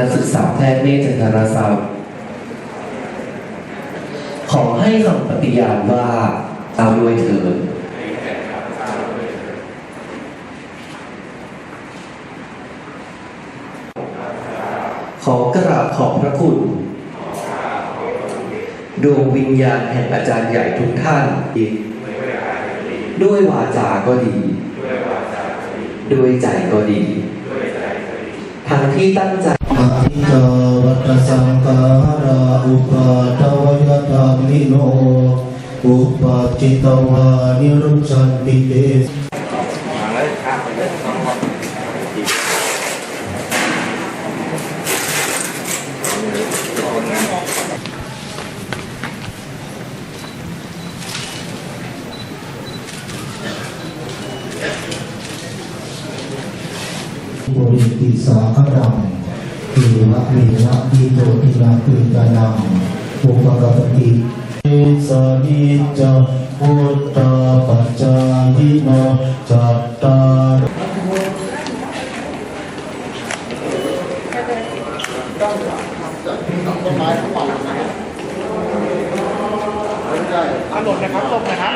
นักศึกษาแพทย์เวชจันทรศาสตร์ขอให้คำปฏิญาณว่าตามด้วยเถิดขอกราบขอบพระคุณ ดวงวิญญาณแห่งอาจารย์ใหญ่ทุกท่าน ด้วยวาจาก็ดี ด้วยใจก็ดี ทั้งที่ตั้งใจอภิจาวัตสังการาอุปาทวยธรรมิโน อุปาจิตวานิรุชันติเต บริติสาคดังทีละเวละทีโตทินาคืนกานังอุปกปติเอสานิจาพุทธาปัจจายิโนจัตตาถนนนะครับลงนะครับ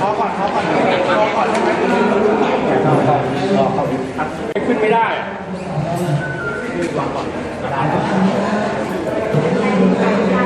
ขอก่อนขอก่อนขอก่อนได้ไหมขึ้นไม่ได้ ข วามือน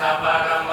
Napa Rama